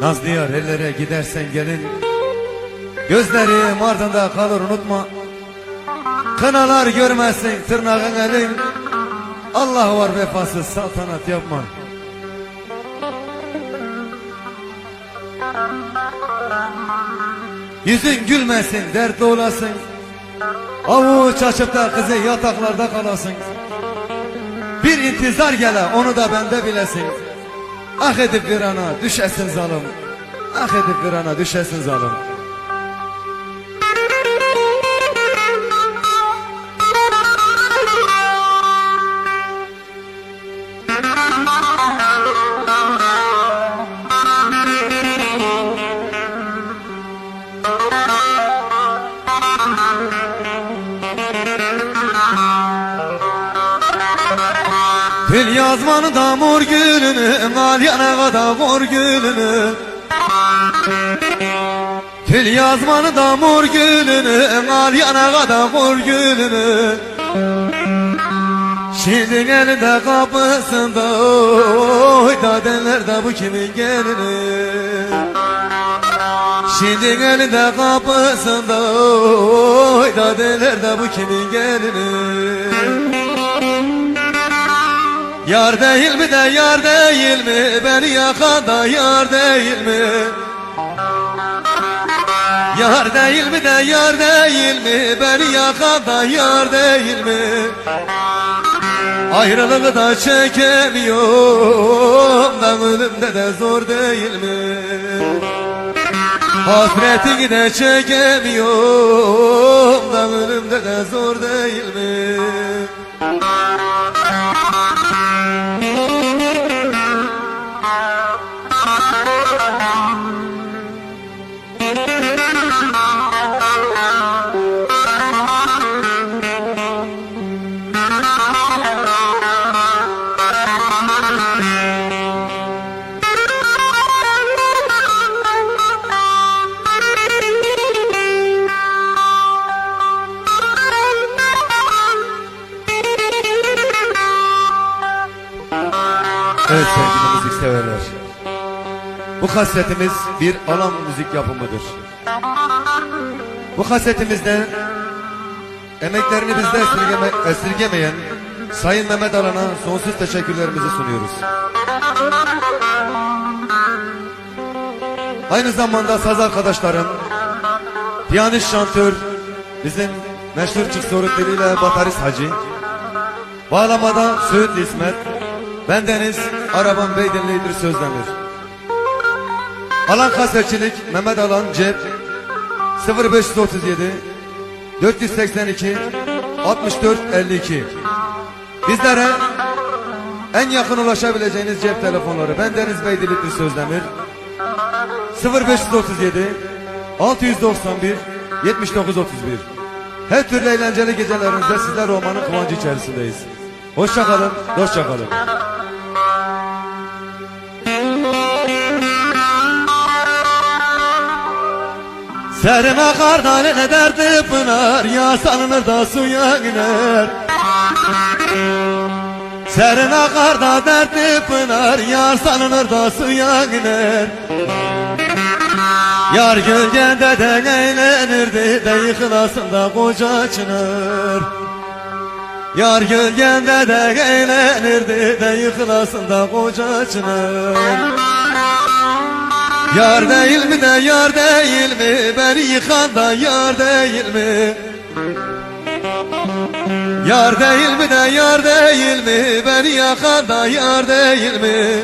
Nazlı yar ellere gidersen gelin. Gözlerim ardında kalır unutma. Kınalar görmezsin tırnağın elin. Allah var vefasız saltanat yapma. Yüzün gülmesin dertli olasın. Avuç açıp da kızı yataklarda kalasın. Bir intizar gele onu da bende bilesin Ah edip bir ana düşesin zalim Ah edip bir ana düşesin zalim Gül yazmanı da mor gülünü Mal yana da mor gülünü. Gül yazmanı da mor gülünü Mal yana da mor gülünü. Şimdi elinde kapısında Oy da derler de bu kimin gelini. Şimdi elinde kapısında Oy da derler de bu kimin gelini Yar değil mi de yar değil mi? Beni yakan da yar değil mi? Yar değil mi de yar değil mi? Beni yakan da yar değil mi? Ayrılığı da çekemiyorum Da ölümde de zor değil mi? Hasretini de çekemiyorum Da ölümde de zor değil mi Evet sevgili müzikseverler. Bu kasetimiz bir alan müzik yapımıdır. Bu kasetimizde emeklerini bizde esirgeme, esirgemeyen Sayın Mehmet Alan'a sonsuz teşekkürlerimizi sunuyoruz. Aynı zamanda saz arkadaşlarım, piyanist şantör, bizim meşhur çık sorutlarıyla Batarist Hacı, bağlamada Söğütlü İsmet, bendeniz Araban Beydinli İdris Özdemir. Alan kasetçilik Mehmet Alan Cep 0537 482 64 52 Bizlere en yakın ulaşabileceğiniz cep telefonları bendeniz Beydinli İdris Özdemir 0537 691 7931 Her türlü eğlenceli gecelerinizde sizler romanın kıvancı içerisindeyiz. Hoşça kalın, dostça kalın. Serin akardan ne derdi pınar Ya salınır da suya iner Serin akarda derdi pınar Yar salınır da suya iner Yar gölgende de eğlenirdi De yıkılasında koca çınar. Yar gölgende de eğlenirdi De yıkılasında koca çınar Yar değil mi de yar değil mi? Beni yıkan da yar değil mi? Yar değil mi de yar değil mi? Beni yakan da yar değil mi?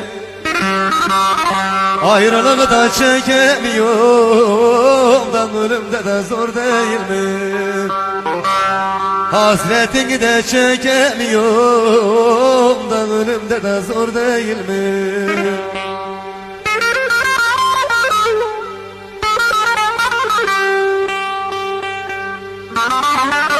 Ayrılığı da çekemiyorum Da ölümde de zor değil mi? Hasretini de çekemiyorum Da ölümde de zor değil mi Bye.